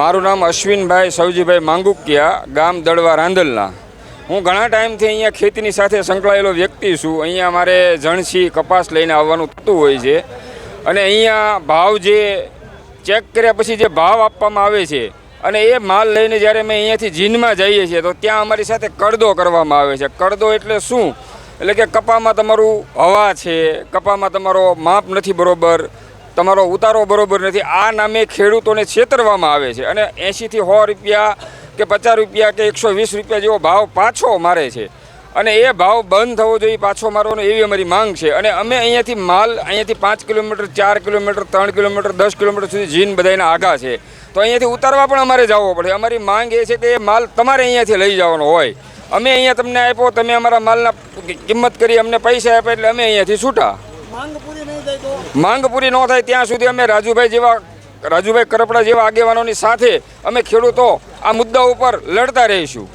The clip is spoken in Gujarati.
મારું નામ અશ્વિનભાઈ સૌજીભાઈ માંગુકિયા, ગામ દડવા રાંદલના. હું ઘણા ટાઈમથી અહીંયા ખેતીની સાથે સંકળાયેલો વ્યક્તિ છું. અહીંયા મારે જણસી, કપાસ લઈને આવવાનું થતું હોય છે. અને અહીંયા ભાવ જે ચેક કર્યા પછી જે ભાવ આપવામાં આવે છે અને એ માલ લઈને જ્યારે અમે અહીંયાથી જીનમાં જઈએ છીએ, તો ત્યાં અમારી સાથે કડદો કરવામાં આવે છે. કડદો એટલે શું? એટલે કે કપામાં તમારું હવા છે, કપામાં તમારો માપ નથી બરોબર તમારો ઉતારો બરોબર નથી. આ નામે ખેડૂતોને છેતરવામાં આવે છે. અને એંશીથી સો રૂપિયા કે પચાસ રૂપિયા કે એકસો વીસ રૂપિયા જેવો ભાવ પાછો મારે છે. અને એ ભાવ બંધ થવો જોઈએ પાછો મારવાનો એવી અમારી માંગ છે. અને અમે અહીંયાથી માલ અહીંયાથી પાંચ કિલોમીટર, ચાર કિલોમીટર, ત્રણ કિલોમીટર, દસ કિલોમીટર સુધી જીન બધાના આગા છે. તો અહીંયાથી ઉતારવા પણ અમારે જવો પડે. અમારી માંગ એ છે કે એ માલ તમારે અહીંયાથી લઈ જવાનો હોય. અમે અહીંયા તમને આપ્યો, તમે અમારા માલના કિંમત કરી અમને પૈસા આપ્યા એટલે અમે અહીંયાથી છૂટા. માંગ પૂરી ન થાય ત્યાં સુધી અમે રાજુભાઈ જેવા, રાજુભાઈ કરપડા જેવા આગેવાનોની સાથે અમે ખેડૂતો આ મુદ્દા ઉપર લડતા રહીશું.